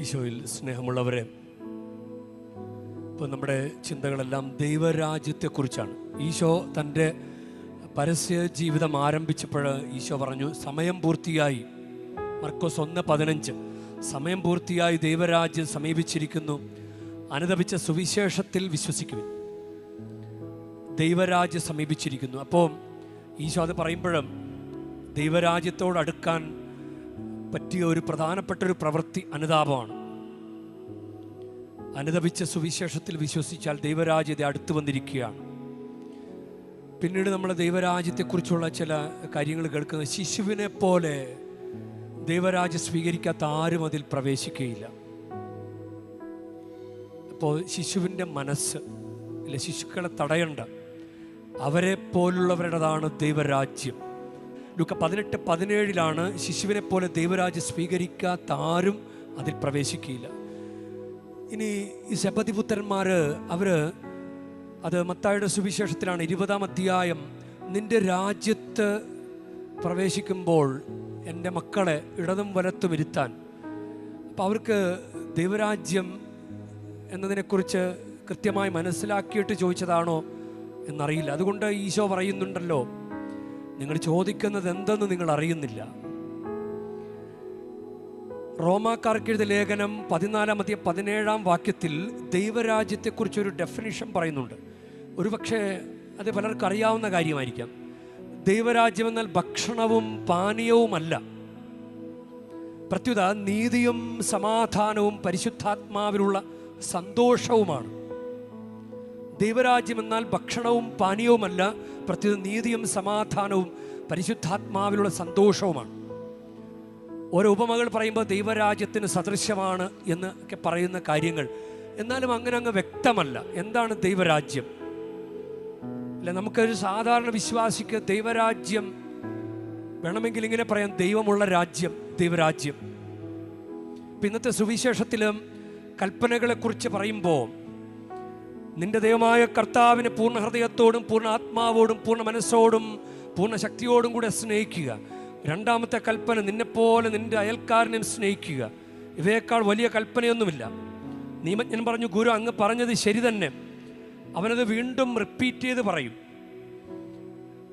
ഈശോയിൽ സ്നേഹമുള്ളവരെ ഇപ്പോൾ നമ്മുടെ ചിന്തകളെല്ലാം ദൈവരാജ്യത്തെക്കുറിച്ചാണ്. ഈശോ തന്റെ പരസ്യ ജീവിതം ആരംഭിച്ചപ്പോൾ ഈശോ പറഞ്ഞു സമയം പൂർത്തിയായി. മർക്കോസ് ഒന്ന് പതിനഞ്ച്. സമയം പൂർത്തിയായി ദൈവരാജ്യം സമീപിച്ചിരിക്കുന്നു. അനുദപിച്ച സുവിശേഷത്തിൽ വിശ്വസിക്കുവിൻ. ദൈവരാജ്യം സമീപിച്ചിരിക്കുന്നു. അപ്പോൾ ഈശോ അത് പറയുമ്പോഴും ദൈവരാജ്യത്തോട് അടുക്കാൻ പറ്റിയ ഒരു പ്രധാനപ്പെട്ട ഒരു പ്രവൃത്തി അനുതാപമാണ്. അനുതപിച്ച സുവിശേഷത്തിൽ വിശ്വസിച്ചാൽ ദൈവരാജ്യത്തെ അടുത്തു വന്നിരിക്കുകയാണ്. പിന്നീട് നമ്മൾ ദൈവരാജ്യത്തെക്കുറിച്ചുള്ള ചില കാര്യങ്ങൾ കേൾക്കുന്നത് ശിശുവിനെ പോലെ ദൈവരാജ്യം സ്വീകരിക്കാത്ത ആരും അതിൽ പ്രവേശിക്കുകയില്ല. അപ്പോൾ ശിശുവിന്റെ മനസ്സ് അല്ലെ ശിശുക്കളെ തടയണ്ട അവരെ പോലുള്ളവരുടേതാണ് ദൈവരാജ്യം. ലുക്ക പതിനെട്ട് പതിനേഴിലാണ് ശിശുവിനെ പോലെ ദൈവരാജ്യം സ്വീകരിക്കാത്ത ആരും അതിൽ പ്രവേശിക്കുകയില്ല. ഇനി ഈ ശപതിപുത്രന്മാർ അവർ അത് മത്തായുടെ സുവിശേഷത്തിലാണ് ഇരുപതാം അധ്യായം നിന്റെ രാജ്യത്ത് പ്രവേശിക്കുമ്പോൾ എന്റെ മക്കളെ ഇടതും വലത്തും ഇരുത്താൻ. അപ്പോൾ അവർക്ക് ദൈവരാജ്യം എന്നതിനെക്കുറിച്ച് കൃത്യമായി മനസ്സിലാക്കിയിട്ട് ചോദിച്ചതാണോ എന്നറിയില്ല. അതുകൊണ്ട് ഈശോ പറയുന്നുണ്ടല്ലോ നിങ്ങൾ ചോദിക്കുന്നത് എന്തെന്ന് നിങ്ങൾ അറിയുന്നില്ല. റോമാക്കാർക്ക് എഴുതിയ ലേഖനം പതിനാലാമത്തെ പതിനേഴാം വാക്യത്തിൽ ദൈവരാജ്യത്തെക്കുറിച്ചൊരു ഡെഫിനിഷൻ പറയുന്നുണ്ട്. ഒരുപക്ഷെ അത് പലർക്കും അറിയാവുന്ന കാര്യമായിരിക്കാം. ദൈവരാജ്യം എന്നാൽ ഭക്ഷണവും പാനീയവുമല്ല. പ്രത്യുത നീതിയും സമാധാനവും പരിശുദ്ധാത്മാവിലുള്ള സന്തോഷവുമാണ്. ദൈവരാജ്യം എന്നാൽ ഭക്ഷണവും പാനീയവുമല്ല പ്രത്യേക നീതിയും സമാധാനവും പരിശുദ്ധാത്മാവിലുള്ള സന്തോഷവുമാണ്. ഓരോ ഉപമകൾ പറയുമ്പോൾ ദൈവരാജ്യത്തിന് സദൃശ്യമാണ് എന്ന് ഒക്കെ പറയുന്ന കാര്യങ്ങൾ. എന്നാലും അങ്ങനെ അങ്ങ് വ്യക്തമല്ല. എന്താണ് ദൈവരാജ്യം? അല്ല നമുക്കൊരു സാധാരണ വിശ്വാസിക്ക് ദൈവരാജ്യം വേണമെങ്കിൽ ഇങ്ങനെ പറയാം ദൈവമുള്ള രാജ്യം ദൈവരാജ്യം. ഇന്നത്തെ സുവിശേഷത്തിലും കൽപ്പനകളെക്കുറിച്ച് പറയുമ്പോൾ നിന്റെ ദൈവമായ കർത്താവിനെ പൂർണ ഹൃദയത്തോടും പൂർണ ആത്മാവോടും പൂർണ മനസ്സോടും പൂർണ ശക്തിയോടും കൂടെ സ്നേഹിക്കുക. രണ്ടാമത്തെ കൽപ്പന നിന്നെപ്പോലെ നിന്റെ അയൽക്കാരനെയും സ്നേഹിക്കുക. ഇവയേക്കാൾ വലിയ കൽപ്പനയൊന്നുമില്ല. നിയമജ്ഞൻ പറഞ്ഞു ഗുരു അങ്ങ് പറഞ്ഞത് ശരി തന്നെ. അവനത് വീണ്ടും റിപ്പീറ്റ് ചെയ്ത് പറയും.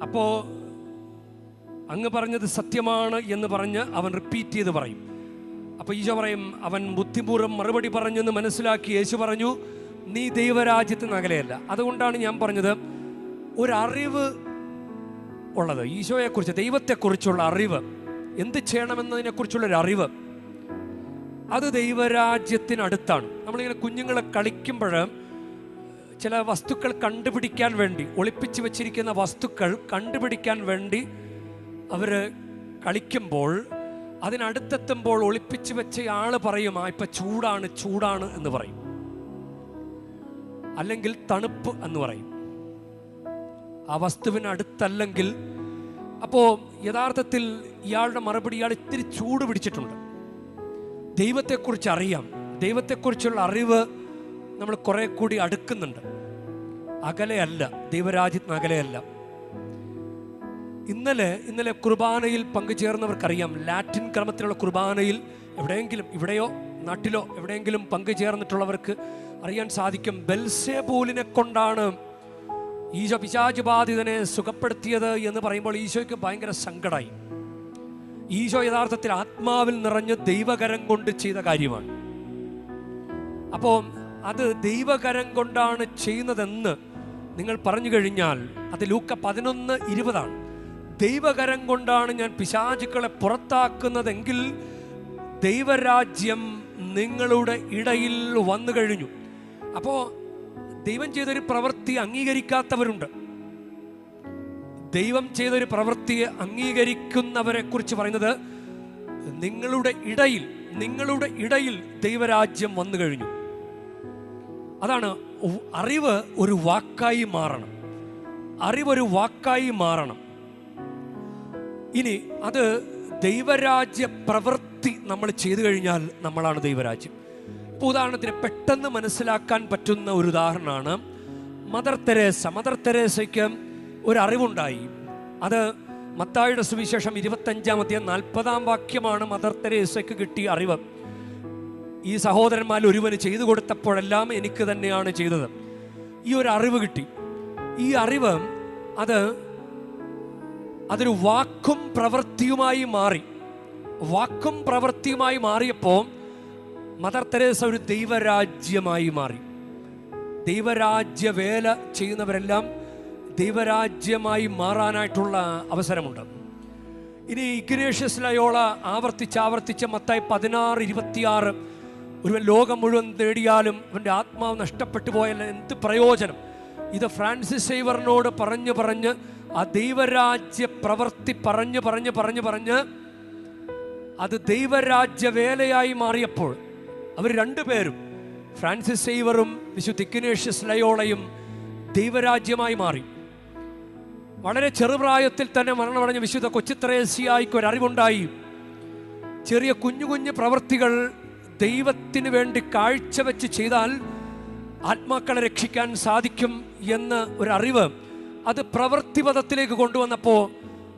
അപ്പോ അങ്ങ് പറഞ്ഞത് സത്യമാണ് എന്ന് പറഞ്ഞ് അവൻ റിപ്പീറ്റ് ചെയ്ത് പറയും. അപ്പോൾ ഈശോ പറയും അവൻ ബുദ്ധിപൂർവം മറുപടി പറഞ്ഞെന്ന് മനസ്സിലാക്കി യേശു പറഞ്ഞു നീ ദൈവരാജ്യത്തിന് അകലെയല്ല. അതുകൊണ്ടാണ് ഞാൻ പറഞ്ഞത് ഒരറിവ് ഉള്ളത്. ഈശോയെക്കുറിച്ച് ദൈവത്തെക്കുറിച്ചുള്ള അറിവ്. എന്ത് ചെയ്യണമെന്നതിനെക്കുറിച്ചുള്ള ഒരു അറിവ് അത് ദൈവരാജ്യത്തിനടുത്താണ്. നമ്മളിങ്ങനെ കുഞ്ഞുങ്ങളെ കളിക്കുമ്പോൾ ചില വസ്തുക്കൾ കണ്ടുപിടിക്കാൻ വേണ്ടി ഒളിപ്പിച്ച് വെച്ചിരിക്കുന്ന വസ്തുക്കൾ കണ്ടുപിടിക്കാൻ വേണ്ടി അവർ കളിക്കുമ്പോൾ അതിനടുത്തെത്തുമ്പോൾ ഒളിപ്പിച്ച് വെച്ച ആൾ പറയുമാ ഇപ്പം ചൂടാണ് ചൂടാണ് എന്ന് പറയും. അല്ലെങ്കിൽ തണുപ്പ് എന്ന് പറയും. ആ വസ്തുവിന് അടുത്തല്ലെങ്കിൽ അപ്പോൾ യഥാർത്ഥത്തിൽ ഇയാളുടെ മറുപടി ഇയാൾ ഇത്തിരി ചൂട് പിടിച്ചിട്ടുണ്ട്. ദൈവത്തെക്കുറിച്ച് അറിയാം ദൈവത്തെക്കുറിച്ചുള്ള അറിവ് നമ്മൾ കുറെ കൂടി അടുക്കുന്നുണ്ട്. അകലെയല്ല ദൈവരാജ്യത്തിന് അകലെയല്ല. ഇന്നലെ ഇന്നലെ കുർബാനയിൽ പങ്കുചേർന്നവർക്കറിയാം ലാറ്റിൻ ക്രമത്തിലുള്ള കുർബാനയിൽ എവിടെയെങ്കിലും ഇവിടെയോ നാട്ടിലോ എവിടെയെങ്കിലും പങ്കുചേർന്നിട്ടുള്ളവർക്ക് അറിയാൻ സാധിക്കും. ബെൽസേബൂലിനെ കൊണ്ടാണ് ഈശോ പിശാച് ബാധിതനെ സുഖപ്പെടുത്തിയത് എന്ന് പറയുമ്പോൾ ഈശോയ്ക്ക് ഭയങ്കര സങ്കടമായി ഈശോ യഥാർത്ഥത്തിൽ ആത്മാവിൽ നിറഞ്ഞ് ദൈവകരം കൊണ്ട് ചെയ്ത കാര്യമാണ്. അപ്പോൾ അത് ദൈവകരം കൊണ്ടാണ് ചെയ്യുന്നതെന്ന് നിങ്ങൾ പറഞ്ഞു കഴിഞ്ഞാൽ അത് ലൂക്ക പതിനൊന്ന് ഇരുപതാണ്. ദൈവകരം കൊണ്ടാണ് ഞാൻ പിശാചുക്കളെ പുറത്താക്കുന്നതെങ്കിൽ ദൈവരാജ്യം നിങ്ങളുടെ ഇടയിൽ വന്നു കഴിഞ്ഞു. അപ്പോൾ ദൈവം ചെയ്തൊരു പ്രവൃത്തി അംഗീകരിക്കാത്തവരുണ്ട്. ദൈവം ചെയ്തൊരു പ്രവൃത്തിയെ അംഗീകരിക്കുന്നവരെ കുറിച്ച് പറയുന്നത് നിങ്ങളുടെ ഇടയിൽ നിങ്ങളുടെ ഇടയിൽ ദൈവരാജ്യം വന്നു കഴിഞ്ഞു. അതാണ് അറിവ് ഒരു വാക്കായി മാറണം. അറിവൊരു വാക്കായി മാറണം. ഇനി അത് ദൈവരാജ്യ പ്രവൃത്തി നമ്മൾ ചെയ്തു കഴിഞ്ഞാൽ നമ്മളാണ് ദൈവരാജ്യം. ഇപ്പോൾ ഉദാഹരണത്തിന് പെട്ടെന്ന് മനസ്സിലാക്കാൻ പറ്റുന്ന ഒരു ഉദാഹരണമാണ് മദർ തെരേസ. മദർ തെരേസയ്ക്ക് ഒരു അറിവുണ്ടായി അത് മത്തായുടെ സുവിശേഷം ഇരുപത്തഞ്ചാമത്തെ നാൽപ്പതാം വാക്യമാണ് മദർ തെരേസയ്ക്ക് കിട്ടിയ അറിവ്. ഈ സഹോദരന്മാർ ഒരുവന് ചെയ്തു കൊടുത്തപ്പോഴെല്ലാം എനിക്ക് തന്നെയാണ് ചെയ്തത്. ഈ ഒരു അറിവ് കിട്ടി. ഈ അറിവ് അത് അതൊരു വാക്കും പ്രവൃത്തിയുമായി മാറി. വാക്കും പ്രവൃത്തിയുമായി മാറിയപ്പോൾ മദർ തെരേസ ഒരു ദൈവരാജ്യമായി മാറി. ദൈവരാജ്യ വേല ചെയ്യുന്നവരെല്ലാം ദൈവരാജ്യമായി മാറാനായിട്ടുള്ള അവസരമുണ്ട്. ഇനി ഇഗ്നേഷ്യസ് ലയോള ആവർത്തിച്ച് ആവർത്തിച്ച് മത്തായി പതിനാറ് ഇരുപത്തിയാറ് ഒരു ലോകം മുഴുവൻ നേടിയാലും അവന്റെ ആത്മാവ് നഷ്ടപ്പെട്ടു പോയാൽ എന്ത് പ്രയോജനം? ഇത് ഫ്രാൻസിസ് സൈവറിനോട് പറഞ്ഞു പറഞ്ഞ് ആ ദൈവരാജ്യ പ്രവൃത്തി പറഞ്ഞു പറഞ്ഞ് പറഞ്ഞു പറഞ്ഞ് അത് ദൈവരാജ്യ വേലയായി മാറിയപ്പോൾ അവർ രണ്ടുപേരും ഫ്രാൻസിസ് സേവറും വിശുദ്ധ ഇഗ്നേഷ്യസ് ലയോളയും ദൈവരാജ്യമായി മാറി. വളരെ ചെറുപ്രായത്തിൽ തന്നെ മരണമടഞ്ഞ വിശുദ്ധ കൊച്ചിത്രേസിയായിക്ക് അറിവുണ്ടായി ചെറിയ കുഞ്ഞു കുഞ്ഞു പ്രവൃത്തികൾ ദൈവത്തിന് വേണ്ടി കാഴ്ചവെച്ച് ചെയ്താൽ ആത്മാക്കളെ രക്ഷിക്കാൻ സാധിക്കും എന്ന ഒരു അറിവ് അത് പ്രവൃത്തിപഥത്തിലേക്ക് കൊണ്ടുവന്നപ്പോൾ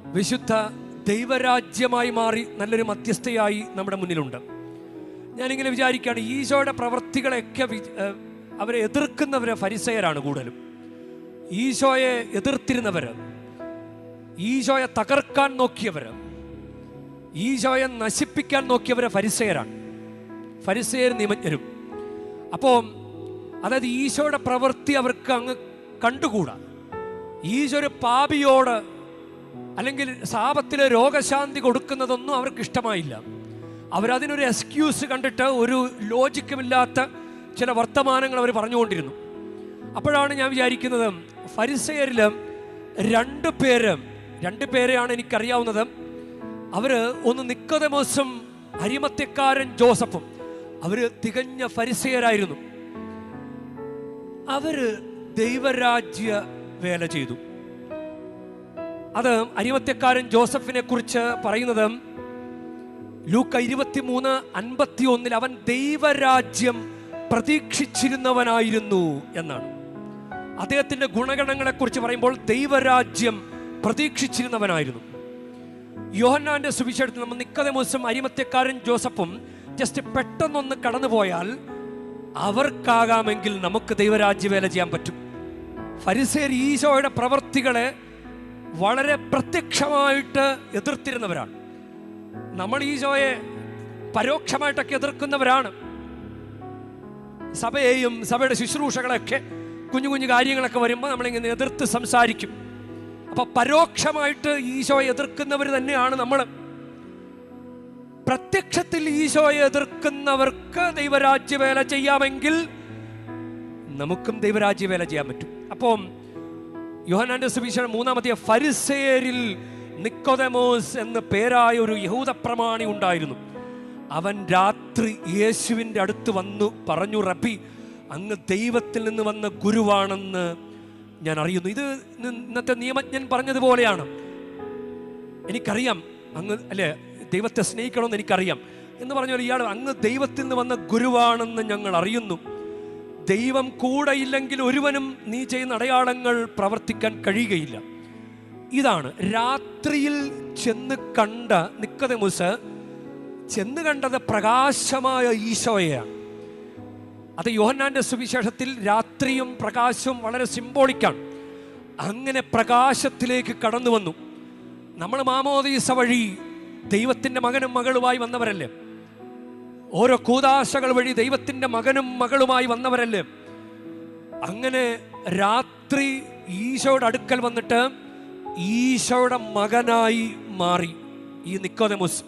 വിശുദ്ധ ദൈവരാജ്യമായി മാറി നല്ലൊരു മധ്യസ്ഥയായി നമ്മുടെ മുന്നിലുണ്ട്. ഞാനിങ്ങനെ വിചാരിക്കുകയാണ് ഈശോയുടെ പ്രവൃത്തികളെയൊക്കെ അവരെ എതിർക്കുന്നവരെ ഫരിസയരാണ് കൂടുതലും. ഈശോയെ എതിർത്തിരുന്നവർ ഈശോയെ തകർക്കാൻ നോക്കിയവർ ഈശോയെ നശിപ്പിക്കാൻ നോക്കിയവരെ ഫരിസയരാണ്. ഫരിസയർ നിമജ്ഞരും അപ്പോൾ അതായത് ഈശോയുടെ പ്രവൃത്തി അവർക്ക് അങ്ങ് കണ്ടുകൂടാ. ഈശോ ഒരു പാപിയോട് അല്ലെങ്കിൽ സാപത്തിലെ രോഗശാന്തി കൊടുക്കുന്നതൊന്നും അവർക്ക് ഇഷ്ടമായില്ല. അവരതിനൊരു എക്സ്ക്യൂസ് കണ്ടിട്ട് ഒരു ലോജിക്കുമില്ലാത്ത ചില വർത്തമാനങ്ങൾ അവർ പറഞ്ഞുകൊണ്ടിരുന്നു. അപ്പോഴാണ് ഞാൻ വിചാരിക്കുന്നത് ഫരിസയരിൽ രണ്ട് പേര് രണ്ട് പേരെയാണ് എനിക്കറിയാവുന്നത്. അവർ ഒന്ന് നിക്കതമോസും അരിമത്യക്കാരൻ ജോസഫും. അവർ തികഞ്ഞ ഫരിസയരായിരുന്നു. അവർ ദൈവരാജ്യ വേല ചെയ്തു. അത് അരിമത്യക്കാരൻ ജോസഫിനെ കുറിച്ച് പറയുന്നത് ലൂക്ക ഇരുപത്തിമൂന്ന് അൻപത്തി ഒന്നിൽ അവൻ ദൈവരാജ്യം പ്രതീക്ഷിച്ചിരുന്നവനായിരുന്നു എന്നാണ്. അദ്ദേഹത്തിന്റെ ഗുണഗണങ്ങളെ കുറിച്ച് പറയുമ്പോൾ ദൈവരാജ്യം പ്രതീക്ഷിച്ചിരുന്നവനായിരുന്നു. യോഹന്നാന്റെ സുവിശേഷത്തിൽ നമ്മൾ നിക്കതമോസും അരിമത്യക്കാരൻ ജോസഫും ജസ്റ്റ് പെട്ടെന്നൊന്ന് കടന്നുപോയാൽ അവർക്കാകാമെങ്കിൽ നമുക്ക് ദൈവരാജ്യവേല ചെയ്യാൻ പറ്റും. ഫരിസേർ ഈശോയുടെ പ്രവർത്തികളെ വളരെ പ്രത്യക്ഷമായിട്ട് എതിർത്തിരുന്നവരാണ്. നമ്മൾ ഈശോയെ പരോക്ഷമായിട്ടൊക്കെ എതിർക്കുന്നവരാണ്. സഭയെയും സഭയുടെ ശുശ്രൂഷകളൊക്കെ കുഞ്ഞു കുഞ്ഞു കാര്യങ്ങളൊക്കെ വരുമ്പോൾ നമ്മളിങ്ങനെ എതിർത്ത് സംസാരിക്കും. അപ്പൊ പരോക്ഷമായിട്ട് ഈശോയെ എതിർക്കുന്നവർ തന്നെയാണ് നമ്മൾ പ്രത്യക്ഷത്തിൽ ഈശോയെ എതിർക്കുന്നവർക്ക് ദൈവരാജ്യവേല ചെയ്യാമെങ്കിൽ നമുക്കും ദൈവരാജ്യവേല ചെയ്യാൻ പറ്റും. അപ്പം യോഹനാന്റെ സുവിശേഷം മൂന്നാമത്തെ ഫരിസേരിൽ നിക്കോദമോസ് എന്ന പേരായ ഒരു യഹൂദ പ്രമാണി ഉണ്ടായിരുന്നു. അവൻ രാത്രി യേശുവിന്റെ അടുത്ത് വന്നു പറഞ്ഞു റബി അങ്ങ് ദൈവത്തിൽ നിന്ന് വന്ന ഗുരുവാണെന്ന് ഞാൻ അറിയുന്നു. ഇത് ഇന്ന് ഇന്നത്തെ നിയമജ്ഞൻ പറഞ്ഞതുപോലെയാണ്. എനിക്കറിയാം അങ്ങ് അല്ലേ ദൈവത്തെ സ്നേഹിക്കണമെന്ന് എനിക്കറിയാം. എന്ന് പറഞ്ഞാൽ ഇയാൾ അങ്ങ് ദൈവത്തിൽ നിന്ന് വന്ന ഗുരുവാണെന്ന് ഞങ്ങൾ അറിയുന്നു. ദൈവം കൂടെയില്ലെങ്കിൽ ഒരുവനും നീ ചെയ്യുന്ന അടയാളങ്ങൾ പ്രവർത്തിക്കാൻ കഴിയുകയില്ല. ഇതാണ് രാത്രിയിൽ ചെന്ന് കണ്ട നിക്കതമുസ് ചെന്ന് കണ്ടത് പ്രകാശമായ ഈശോയെയാണ്. അത് യോഹന്നാന്റെ സുവിശേഷത്തിൽ രാത്രിയും പ്രകാശവും വളരെ സിംബോളിക്കാണ്. അങ്ങനെ പ്രകാശത്തിലേക്ക് കടന്നു വന്നു. നമ്മൾ മാമോദീസ വഴി ദൈവത്തിന്റെ മകനും മകളുമായി വന്നവരല്ലേ? ഓരോ കൂതാശകൾ വഴി ദൈവത്തിന്റെ മകനും മകളുമായി വന്നവരല്ലേ? അങ്ങനെ രാത്രി ഈശോയുടെ അടുക്കൽ വന്നിട്ട് ഈശോയുടെ മകനായി മാറി ഈ നിക്കോദമുസ്.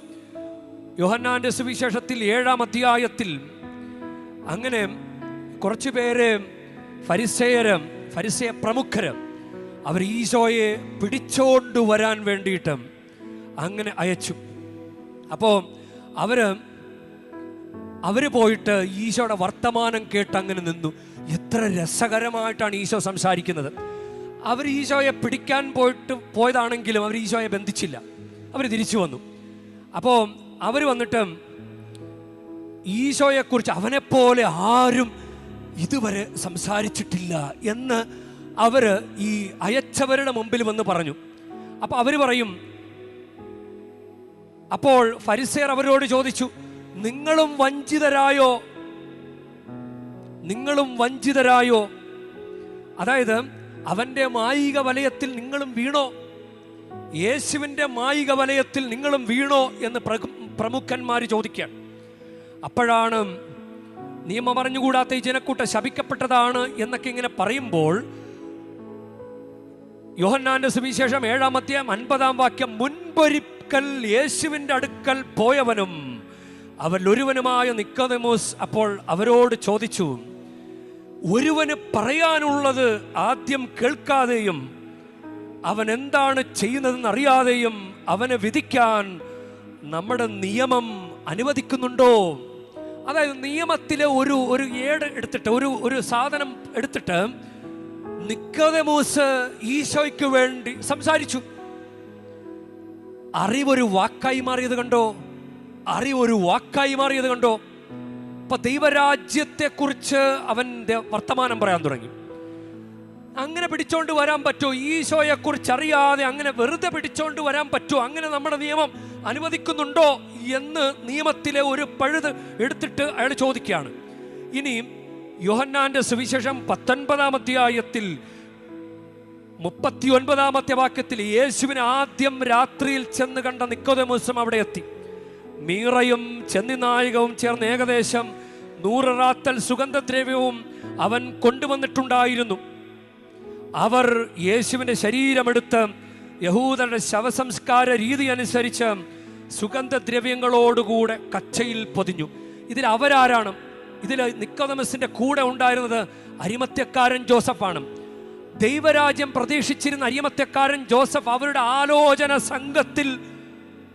യോഹന്നാന്റെ സുവിശേഷത്തിൽ ഏഴാം അധ്യായത്തിൽ അങ്ങനെ കുറച്ചു പേര് ഫരിസേയര് ഫരിസയ പ്രമുഖര് അവർ ഈശോയെ പിടിച്ചോണ്ട് വരാൻ വേണ്ടിയിട്ട് അങ്ങനെ അയച്ചു. അപ്പോൾ അവർ അവർ പോയിട്ട് ഈശോയുടെ വർത്തമാനം കേട്ട് അങ്ങനെ നിന്നു. എത്ര രസകരമായിട്ടാണ് ഈശോ സംസാരിക്കുന്നത്. അവർ ഈശോയെ പിടിക്കാൻ പോയിട്ട് പോയതാണെങ്കിലും അവർ ഈശോയെ ബന്ധിച്ചില്ല. അവർ തിരിച്ചു വന്നു. അപ്പോൾ അവർ വന്നിട്ട് ഈശോയെക്കുറിച്ച് അവനെപ്പോലെ ആരും ഇതുവരെ സംസാരിച്ചിട്ടില്ല എന്ന് അവർ ഈ അയച്ചവരുടെ മുമ്പിൽ വന്ന് പറഞ്ഞു. അപ്പോൾ അവർ പറയും അപ്പോൾ ഫരിസേർ അവരോട് ചോദിച്ചു നിങ്ങളും വഞ്ചിതരായോ? നിങ്ങളും വഞ്ചിതരായോ? അതായത് അവന്റെ മായിക വലയത്തിൽ നിങ്ങളും വീണോ? യേശുവിന്റെ മായിക വലയത്തിൽ നിങ്ങളും വീണോ എന്ന് പ്രമുഖന്മാർ ചോദിക്കുകയാണ് അപ്പോഴാണ് നിയമം അറിഞ്ഞുകൂടാത്ത ഈ ജനക്കൂട്ട ശപിക്കപ്പെട്ടതാണ് എന്നൊക്കെ ഇങ്ങനെ പറയുമ്പോൾ യോഹന്നാന്റെ സുവിശേഷം ഏഴാമത്തെ അൻപതാം വാക്യം മുൻപൊരിക്കൽ യേശുവിന്റെ അടുക്കൽ പോയവനും അവരിൽ ഒരുവനുമായ നിക്കതമോസ് അപ്പോൾ അവരോട് ചോദിച്ചു ഒരുവന് പറയാനുള്ളത് ആദ്യം കേൾക്കാതെയും അവൻ എന്താണ് ചെയ്യുന്നതെന്ന് അറിയാതെയും അവനെ വിധിക്കാൻ നമ്മുടെ നിയമം അനുവദിക്കുന്നുണ്ടോ? അതായത് നിയമത്തിലെ ഒരു ഒരു ഏട് എടുത്തിട്ട് ഒരു ഒരു സാധനം എടുത്തിട്ട് നിക്കതമൂസ് ഈശോയ്ക്ക് വേണ്ടി സംസാരിച്ചു. അറിവൊരു വാക്കായി മാറിയത് കണ്ടോ? അറിവൊരു വാക്കായി മാറിയത് കണ്ടോ? ഇപ്പൊ ദൈവരാജ്യത്തെക്കുറിച്ച് അവൻ വർത്തമാനം പറയാൻ തുടങ്ങി. അങ്ങനെ പിടിച്ചോണ്ട് വരാൻ പറ്റുമോ ഈശോയെ കുറിച്ച് അറിയാതെ അങ്ങനെ വെറുതെ പിടിച്ചോണ്ട് വരാൻ പറ്റുമോ അങ്ങനെ നമ്മുടെ നിയമം അനുവദിക്കുന്നുണ്ടോ എന്ന് നിയമത്തിലെ ഒരു പഴുത് എടുത്തിട്ട് അയാൾ ചോദിക്കുകയാണ്. ഇനിയും യോഹന്നാന്റെ സുവിശേഷം പത്തൊൻപതാം അധ്യായത്തിൽ മുപ്പത്തി ഒൻപതാമത്തെ വാക്യത്തിൽ യേശുവിന് ആദ്യം രാത്രിയിൽ ചെന്ന് കണ്ട നിക്കോദമോസം അവിടെ എത്തി. മീറയും ചെന്നിനായകവും ചേർന്ന് ഏകദേശം നൂറ് റാത്തൽ സുഗന്ധദ്രവ്യവും അവൻ കൊണ്ടുവന്നിട്ടുണ്ടായിരുന്നു. അവർ യേശുവിന്റെ ശരീരമെടുത്ത് യഹൂദരുടെ ശവസംസ്കാര രീതി അനുസരിച്ച് സുഗന്ധദ്രവ്യങ്ങളോടുകൂടെ കച്ചയിൽ പൊതിഞ്ഞു. ഇതിൽ അവരാരാണ്? ഇതിൽ നിക്കോതമസിന്റെ കൂടെ ഉണ്ടായിരുന്നത് അരിമത്യക്കാരൻ ജോസഫാണ്. ദൈവരാജ്യം പ്രതീക്ഷിച്ചിരുന്ന അരിമത്യക്കാരൻ ജോസഫ് അവരുടെ ആലോചന സംഘത്തിൽ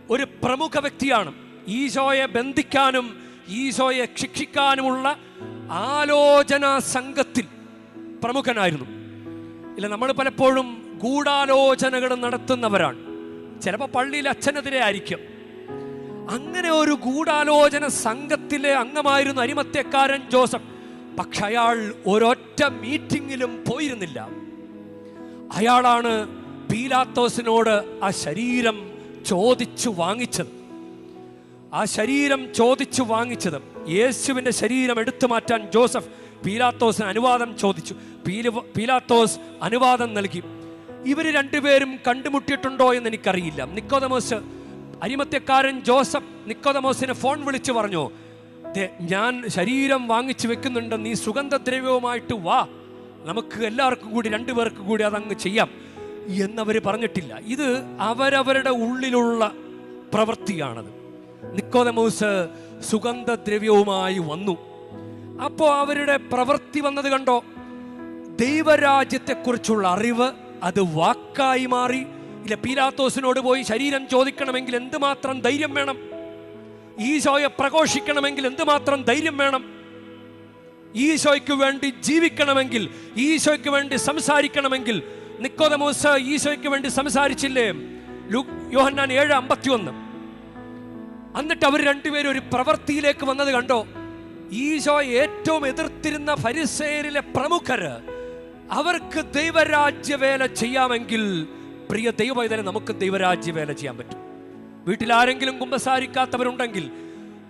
ഒരു പ്രമുഖ വ്യക്തിയാണ്. ഈശോയെ ബന്ധിക്കാനും ഈശോയെ ശിക്ഷിക്കാനുമുള്ള ആലോചനാ സംഘത്തിൽ പ്രമുഖനായിരുന്നു. ഇല്ല നമ്മൾ പലപ്പോഴും ഗൂഢാലോചനകൾ നടത്തുന്നവരാണ്. ചിലപ്പോൾ പള്ളിയിൽ അച്ഛനെതിരെ ആയിരിക്കും. അങ്ങനെ ഒരു ഗൂഢാലോചന സംഘത്തിലെ അംഗമായിരുന്നു അരിമത്യക്കാരൻ ജോസഫ് പക്ഷെ അയാൾ ഒരൊറ്റ മീറ്റിങ്ങിലും പോയിരുന്നില്ല. അയാളാണ് പീലാത്തോസിനോട് ആ ശരീരം ചോദിച്ചു വാങ്ങിച്ചത്. ആ ശരീരം ചോദിച്ചു വാങ്ങിച്ചത് യേശുവിന്റെ ശരീരം എടുത്തു മാറ്റാൻ ജോസഫ് പീലാത്തോസിന് അനുവാദം ചോദിച്ചു. പീല- പീലാത്തോസ് അനുവാദം നൽകി. ഇവർ രണ്ടുപേരും കണ്ടുമുട്ടിയിട്ടുണ്ടോ എന്ന് എനിക്കറിയില്ല. നിക്കോതമോസ് അരിമത്യക്കാരൻ ജോസഫ് നിക്കോതമോസിനെ ഫോൺ വിളിച്ചു പറഞ്ഞു "ദേ, ഞാൻ ശരീരം വാങ്ങിച്ചു വെക്കുന്നുണ്ട് നീ സുഗന്ധദ്രവ്യവുമായിട്ട് വാ. നമുക്ക് എല്ലാവർക്കും കൂടി രണ്ടുപേർക്കും കൂടി അതങ്ങ് ചെയ്യാം. എന്നവർ പറഞ്ഞിട്ടില്ല. ഇത് അവരവരുടെ ഉള്ളിലുള്ള പ്രവൃത്തിയാണത്. നിക്കോദമോസ് സുഗന്ധദ്രവ്യവുമായി വന്നു. അപ്പോൾ അവരുടെ പ്രവൃത്തി വന്നത് കണ്ടോ? ദൈവരാജ്യത്തെക്കുറിച്ചുള്ള അറിവ് അത് വാക്കായി മാറി. ഇല്ല പീലാത്തോസിനോട് പോയി ശരീരം ചോദിക്കണമെങ്കിൽ എന്തുമാത്രം ധൈര്യം വേണം? ഈശോയെ പ്രഘോഷിക്കണമെങ്കിൽ എന്തുമാത്രം ധൈര്യം വേണം? ഈശോയ്ക്ക് വേണ്ടി ജീവിക്കണമെങ്കിൽ ഈശോയ്ക്ക് വേണ്ടി സംസാരിക്കണമെങ്കിൽ നിക്കോദമോസ് ഈശോയ്ക്ക് വേണ്ടി സംസാരിച്ചില്ലേ? യോഹന്നാൻ ഏഴ് അമ്പത്തി ഒന്ന് എന്നിട്ട് അവർ രണ്ടുപേരും ഒരു പ്രവൃത്തിയിലേക്ക് വന്നത് കണ്ടോ? ഈശോ ഏറ്റവും എതിർത്തിരുന്ന ഫരിസേരിലെ പ്രമുഖര് അവർക്ക് ദൈവരാജ്യ വേല ചെയ്യാമെങ്കിൽ പ്രിയ ദൈവവൈതനെ നമുക്ക് ദൈവരാജ്യ വേല ചെയ്യാൻ പറ്റും. വീട്ടിൽ ആരെങ്കിലും കുമ്പസാരിക്കാത്തവരുണ്ടെങ്കിൽ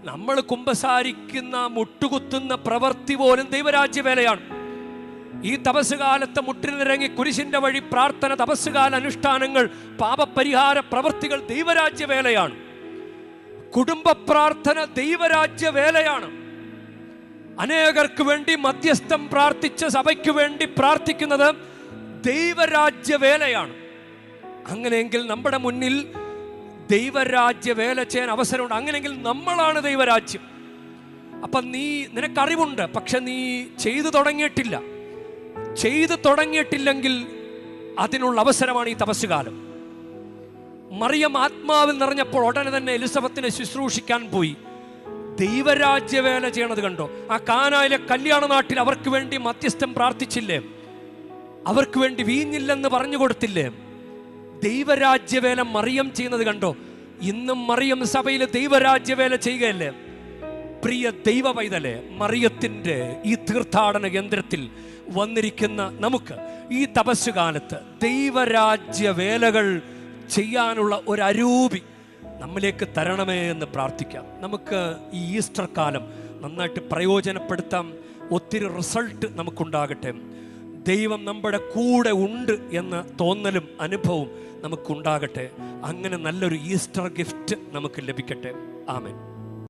നമ്മൾ കുമ്പസാരിക്കുന്ന മുട്ടുകുത്തുന്ന പ്രവൃത്തി പോലും ദൈവരാജ്യ വേലയാണ് ഈ തപസ്സുകാലത്ത് മുട്ടിനിറങ്ങി കുരിശിന്റെ വഴി പ്രാർത്ഥന തപസ്സുകാല അനുഷ്ഠാനങ്ങൾ പാപപരിഹാര പ്രവൃത്തികൾ ദൈവരാജ്യ വേലയാണ് കുടുംബ പ്രാർത്ഥന ദൈവരാജ്യ വേലയാണ്. അനേകർക്ക് വേണ്ടി മധ്യസ്ഥം പ്രാർത്ഥിച്ച സഭയ്ക്ക് വേണ്ടി പ്രാർത്ഥിക്കുന്നത് ദൈവരാജ്യ വേലയാണ്. അങ്ങനെയെങ്കിൽ നമ്മുടെ മുന്നിൽ ദൈവരാജ്യ വേല ചെയ്യാൻ അവസരമുണ്ട്. അങ്ങനെയെങ്കിൽ നമ്മളാണ് ദൈവരാജ്യം. അപ്പം നീ നിനക്കറിവുണ്ട് പക്ഷെ നീ ചെയ്തു തുടങ്ങിയിട്ടില്ല. ചെയ്തു തുടങ്ങിയിട്ടില്ലെങ്കിൽ അതിനുള്ള അവസരമാണ് ഈ തപസ്സുകാലം. മറിയം ആത്മാവിൽ നിറഞ്ഞപ്പോൾ ഉടനെ തന്നെ എലിസബത്തിനെ ശുശ്രൂഷിക്കാൻ പോയി. ദൈവരാജ്യവേല ചെയ്യണത് കണ്ടോ? ആ കാനായിലെ കല്യാണ നാട്ടിൽ അവർക്ക് വേണ്ടി മധ്യസ്ഥം പ്രാർത്ഥിച്ചില്ലേ? അവർക്ക് വേണ്ടി വീഞ്ഞില്ലെന്ന് പറഞ്ഞു കൊടുത്തില്ലേ? ദൈവരാജ്യവേല മറിയം ചെയ്യുന്നത് കണ്ടോ? ഇന്നും മറിയം സഭയിൽ ദൈവരാജ്യവേല ചെയ്യുകയല്ലേ? പ്രിയ ദൈവ പൈതലെ മറിയത്തിന്റെ ഈ തീർത്ഥാടന കേന്ദ്രത്തിൽ വന്നിരിക്കുന്ന നമുക്ക് ഈ തപസ്സുകാലത്ത് ദൈവരാജ്യ വേലകൾ ചെയ്യാനുള്ള ഒരു അരൂപി നമ്മിലേക്ക് തരണമേ എന്ന് പ്രാർത്ഥിക്കാം. നമുക്ക് ഈ ഈസ്റ്റർ കാലം നന്നായിട്ട് പ്രയോജനപ്പെടുത്താം. ഒത്തിരി റിസൾട്ട് നമുക്കുണ്ടാകട്ടെ. ദൈവം നമ്മുടെ കൂടെ ഉണ്ട് എന്ന തോന്നലും അനുഭവവും നമുക്കുണ്ടാകട്ടെ. അങ്ങനെ നല്ലൊരു ഈസ്റ്റർ ഗിഫ്റ്റ് നമുക്ക് ലഭിക്കട്ടെ. ആമേൻ.